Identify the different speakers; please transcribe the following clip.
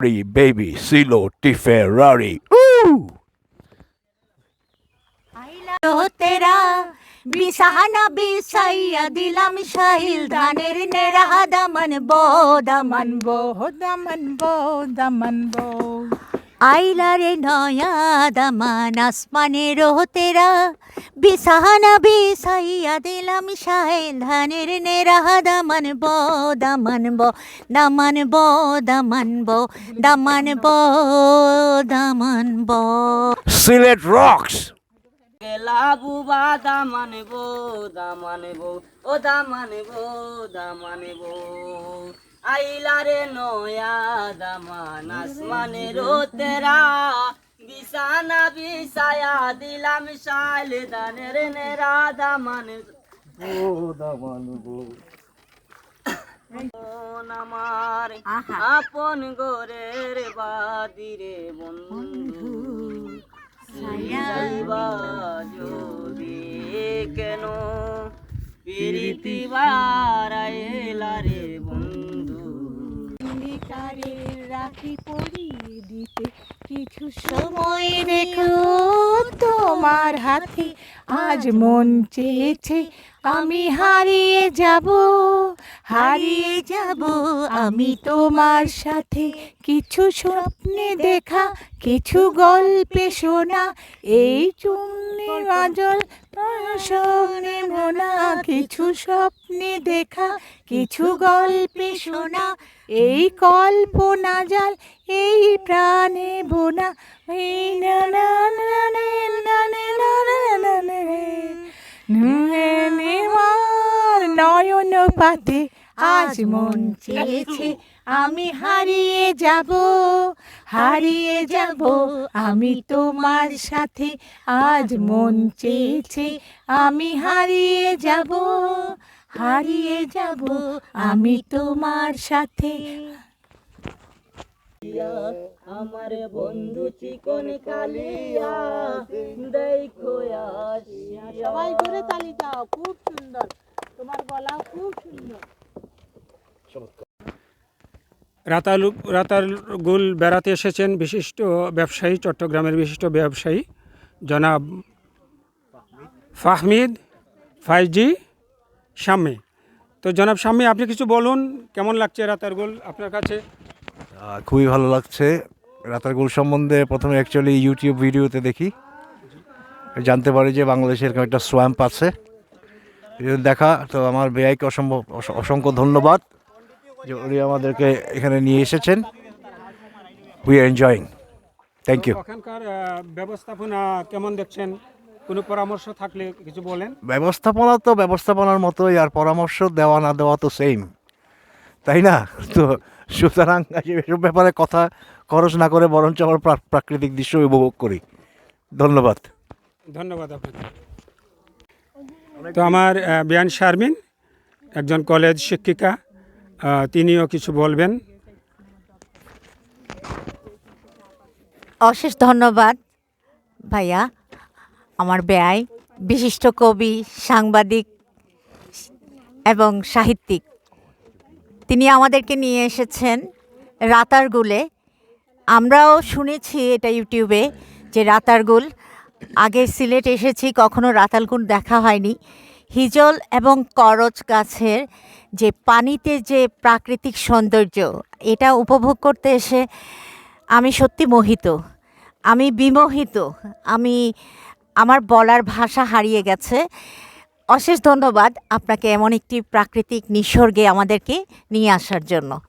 Speaker 1: baby, Silo, T Ferrari. Ooh!
Speaker 2: তেরা বিছানা বিছাইয়া দিলাম শাহিল ধানের নেরা দামন বো দামন বো
Speaker 3: দামন বো দামন বো
Speaker 2: আইলা রে নয়া দামান আসমানের তেরা বিছানা বিছাইয়া দিলাম সাহিল ধানের নেরা দামন বো দামন বো দামন বো দামন বো দামন বো দামন বো
Speaker 1: Silet rocks!
Speaker 4: গেলা বুবা দামানবো দামানবো ও দামানবো দামানবো আইলা রে নয়া দামান আসমানের তেরা। বিছানা বিছায়া দিলাম শাইল দানের নেরা দামান। ও দামানবো মন আমার আপন গোরের বাদিরে বন্ধু। যদি কেন? প্রীতি। বারাইলা
Speaker 3: রাখি পরিয়ে দিতে কিছু
Speaker 2: সময় রেখো
Speaker 3: তোমার হাতে আজ মন চেয়েছে। আমি হারিয়ে যাব। হারিয়ে যাব। আমি তোমার সাথে কিছু স্বপ্নে দেখা কিছু গল্পে শোনা। এই চুমনি মাজল সঙ্গে মোনা কিছু স্বপ্নে দেখা কিছু গল্পে শোনা এই কল্পনা জাল এই প্রাণে বোনা নয়ন পাতে আজ মন চেয়েছে আমি হারিয়ে যাব। হারিয়ে যাব আমি তোমার সাথে। আজ মন চেয়েছে আমি হারিয়ে যাব। হারিয়ে যাব আমি তোমার সাথে।
Speaker 4: আমার বন্ধু চিকন কালিয়া দেখো
Speaker 3: সবাই করে তালি দাও খুব সুন্দর। তোমার গলাও খুব সুন্দর।
Speaker 5: রাতাল রাতারগুল বেড়াতে এসেছেন বিশিষ্ট ব্যবসায়ী, চট্টগ্রামের বিশিষ্ট ব্যবসায়ী জনাব ফাহমিদ ফাইজি শামে। তো জনাব শামী, আপনি কিছু বলুন, কেমন লাগছে রাতারগুল আপনার কাছে?
Speaker 1: খুবই ভালো লাগছে। রাতারগুল সম্বন্ধে প্রথমে অ্যাকচুয়ালি ইউটিউব ভিডিওতে দেখি। জানতে পারি যে বাংলাদেশে এরকম একটা সোয়াম্প আছে। দেখা, তো আমার বেআইকে অসম্ভব অসংখ্য ধন্যবাদ। যে উনি আমাদেরকে এখানে নিয়ে এসেছেন। We are enjoying thank you
Speaker 5: ওখানকার ব্যবস্থাপনা কেমন দেখছেন? কোনো পরামর্শ থাকলে কিছু বলেন।
Speaker 1: ব্যবস্থাপনা তো ব্যবস্থাপনার মতোই আর পরামর্শ দেওয়া না দেওয়া তো সেম তাই না? তো সুতরাং এসব ব্যাপারে কথা খরচ না করে বরঞ্চ আমার প্রাকৃতিক দৃশ্য উপভোগ করি। ধন্যবাদ।
Speaker 5: ধন্যবাদ আপনাকে। তো আমার বিয়ান শারমিন একজন কলেজ শিক্ষিকা। তিনিও কিছু বলবেন।
Speaker 2: অশেষ ধন্যবাদ ভাইয়া। আমার ব্যয়, বিশিষ্ট কবি, সাংবাদিক এবং সাহিত্যিক। তিনি আমাদেরকে নিয়ে এসেছেন রাতারগুলে। আমরাও শুনেছি এটা ইউটিউবে যে রাতারগুল, আগে সিলেট এসেছি, কখনো রাতারগুল দেখা হয়নি। হিজল এবং করচ গাছের যে পানিতে যে প্রাকৃতিক সৌন্দর্য, এটা উপভোগ করতে এসে আমি সত্যি মোহিত। আমি বিমোহিত। আমি, আমার বলার ভাষা হারিয়ে গেছে। অশেষ ধন্যবাদ আপনাকে এমন একটি প্রাকৃতিক নিসর্গে আমাদেরকে নিয়ে আসার জন্য।